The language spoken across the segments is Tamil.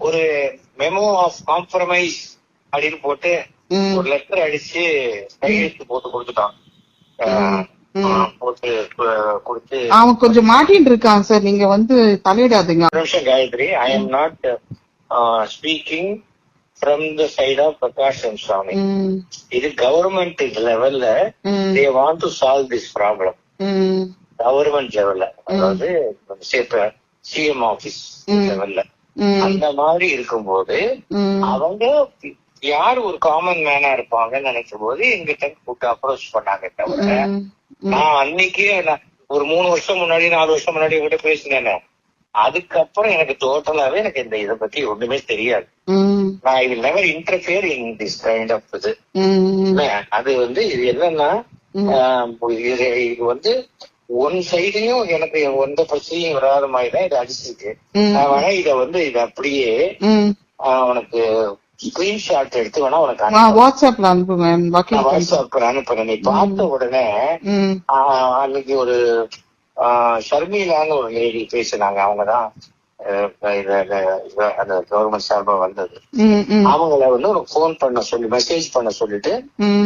ஒரு மெமோ ஆஃப் காம்ப்ரமைஸ் அப்படின்னு போட்டு ஒரு லெட்டர் அடிச்சு கையெழுத்து போட்டு கொடுத்துட்டான் அவன் கொஞ்சம் மாட்டின்னு இருக்கான் சார். நீங்க வந்து தலையிடாதீங்க. நிமிஷம் Gayathri. I am not speaking from the side of Prakash Swamy hmm. இது கவர்மெண்ட் லெவல்ல they want to solve this problem government லெவல்ல அதாவது சிஎம் ஆபீஸ். லெவல்ல அந்த மாதிரி இருக்கும்போது அவங்க யார் ஒரு காமன் மேனா இருப்பாங்கன்னு நினைக்கும் போது எங்கிட்ட கூப்பிட்டு அப்ரோச் பண்ணாங்க தவிர நான் அன்னைக்கே ஒரு மூணு வருஷம் முன்னாடி நாலு வருஷம் முன்னாடி உங்ககிட்ட பேசினேன். அதுக்கப்புறம் எனக்கு டோட்டலாவே எனக்கு இந்த இதை பத்தி ஒண்ணுமே தெரியாது. நான் இது never interfere in this kind of இது. அது வந்து இது என்னன்னா இது வந்து ஒன் சைடையும் எனக்கு எந்த பிரச்சனையும் வராத மாதிரி தான் இது அடிச்சிருக்கு. வேணா இத வந்து இது அப்படியே உனக்கு ஸ்கிரீன்ஷாட் எடுத்து வேணா உனக்கு. வாட்ஸ்அப்ல அனுப்புங்க நான் வக்கீல் பண்றேன். வாட்ஸ்அப் அனுப்புறேன். நீ பார்த்த உடனே அன்னைக்கு ஒரு ஷர்மிலான்னு ஒரு லேடி பேசினாங்க. அவங்கதான். அந்த கவர்மெண்ட் சார்பா வந்தது அவங்கள வந்து ஒரு ஃபோன் பண்ண சொல்லி மெசேஜ் பண்ண சொல்லிட்டு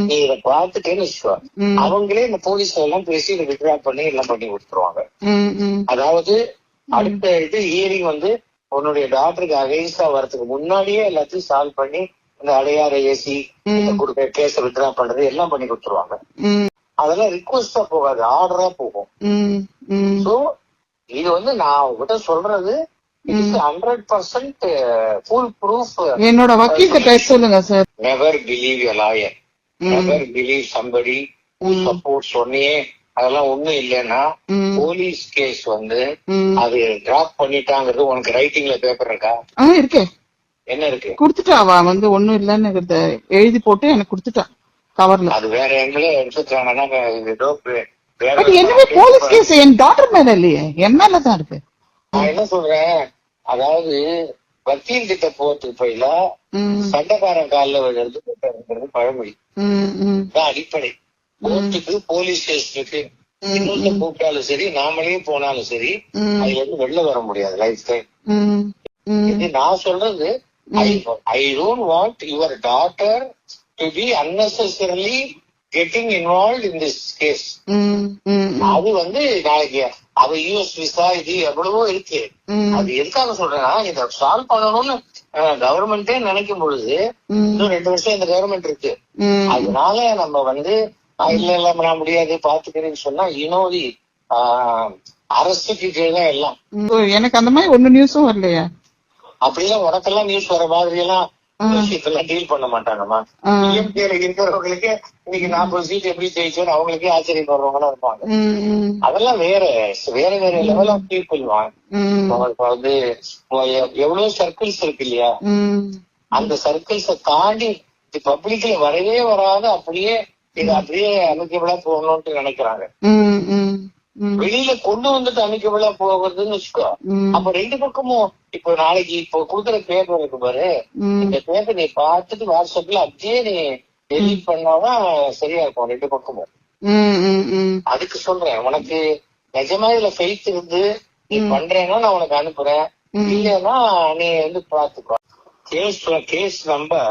நீ இத பாத்துட்டேன்னு வச்சுக்கோ. அவங்களே இந்த போலீஸ் எல்லாம் பேசி இதை வித்ரா பண்ணி எல்லாம் பண்ணி கொடுத்துருவாங்க அதாவது அடுத்த இது ஹியரிங் வந்து உன்னுடைய டாக்டருக்கு அகைன்ஸ்டா வரதுக்கு முன்னாடியே எல்லாத்தையும் சால்வ் பண்ணி இந்த அடையாறு ஏசி. கொடுக்க கேஸ வித்ரா பண்றது எல்லாம் பண்ணி கொடுத்துருவாங்க அதெல்லாம் ரிக்வஸ்டா போகாது ஆர்டரா போகும் சோ இது வந்து நான் உங்ககிட்ட சொல்றது ஃபுல் ப்ரூஃப் என்னோட வக்கீல்கிட்ட பேச சொல்லுங்க sir never believe a lawyer never believe somebody. Support சொன்னியே அதெல்லாம் ஒண்ணும் இல்லைன்னா ம் போலீஸ் கேஸ் வந்து ம் அது டிராப் பண்ணிட்டாங்கிறது உனக்கு ரைட்டிங்ல பேப்பர் இருக்கா? இருக்கே. என்ன இருக்கு? குடுத்துட்டா அவ வந்து ஒண்ணும் இல்லன்னு எழுதி போட்டு எனக்கு குடுத்துட்டா கவர்ல அது வேற எங்களே எடுத்துட்டாங்கன்னா என்னவே போலீஸ் கேஸ் என் டாக்டர் மேல இல்லையே. என் மேல தான் இருக்கு. நான் என்ன சொல்றேன்? அதாவது வக்கீல் கிட்ட போறதுக்கு போயில சண்டைக்காரன் காலில் விழுறது பழமொழி. தான் அடிப்படை. கோர்ட்டுக்கு போலீஸ் ஸ்டேஷனுக்கு இன்னொருத்த கூப்பிட்டாலும் சரி நாமளே போனாலும் சரி அதுல இருந்து வெளில வர முடியாது லைஃப் டைம் இது நான் சொல்றது I don't want your daughter to be unnecessarily getting involve in this case அது வந்து நாளைக்கு அவ யூஎஸ் விசா இது எவ்வளவோ இருக்கு. அது எதுக்காக சொல்றேன்னா இதை சால்வ் பண்ணணும்னு கவர்மெண்டே நினைக்கும் பொழுது இன்னும் ரெண்டு வருஷம் இந்த கவர்மெண்ட் இருக்கு. அதனால நம்ம வந்து இல்ல இல்ல நான் முடியாது பாத்துக்கிறேன்னு சொன்னா இனோதி அரசுக்கு கீழே தான் எல்லாம். எனக்கு அந்த மாதிரி ஒண்ணு நியூஸும் வரலையே? அப்படிலாம் உனக்கெல்லாம் நியூஸ் வர மாதிரி எல்லாம் விஷயத்தெல்லாம் டீல் பண்ண மாட்டாங்கம்மா. டிஎம்கேல இருக்கிறவங்களுக்கு இன்னைக்கு நாற்பது சீட் எப்படி ஜெயிச்சோன்னு அவங்களுக்கே ஆச்சரியப்படுறவங்களும் இருப்பாங்க. அதெல்லாம் வேற வேற வேற லெவல் ஆஃப் பீப்புள் இப்ப வந்து எவ்வளவு சர்க்கிள்ஸ் இருக்கு இல்லையா? அந்த சர்க்கிள்ஸ தாண்டி பப்ளிக்ல வரவே வராத அப்படியே இது அப்படியே அமைக்கபிளா போகணும்னு நினைக்கிறாங்க. வெளியில கொண்டு வந்துட்டு அமைக்கபிளா போகிறதுன்னு வச்சுக்கோ. அப்ப ரெண்டு பக்கமும் இப்போ நாளைக்கு இப்போ கொடுக்குற பேப்பர் இருக்கு பாரு. இந்த பேப்பர் நீ பார்த்துட்டு வாட்ஸ்அப்ல அப்படியே நீ டெலிட் பண்ணாதான் சரியா இருக்கும் ரெண்டு பக்கமும். அதுக்கு சொல்றேன் உனக்கு நிஜமா இதுல ஃபெய்த் இருந்து நீ பண்றேன்னா நான் உனக்கு அனுப்புறேன். இல்லைன்னா நீ வந்து பாத்துக்கோ கேஸ் கேஸ் நம்பர்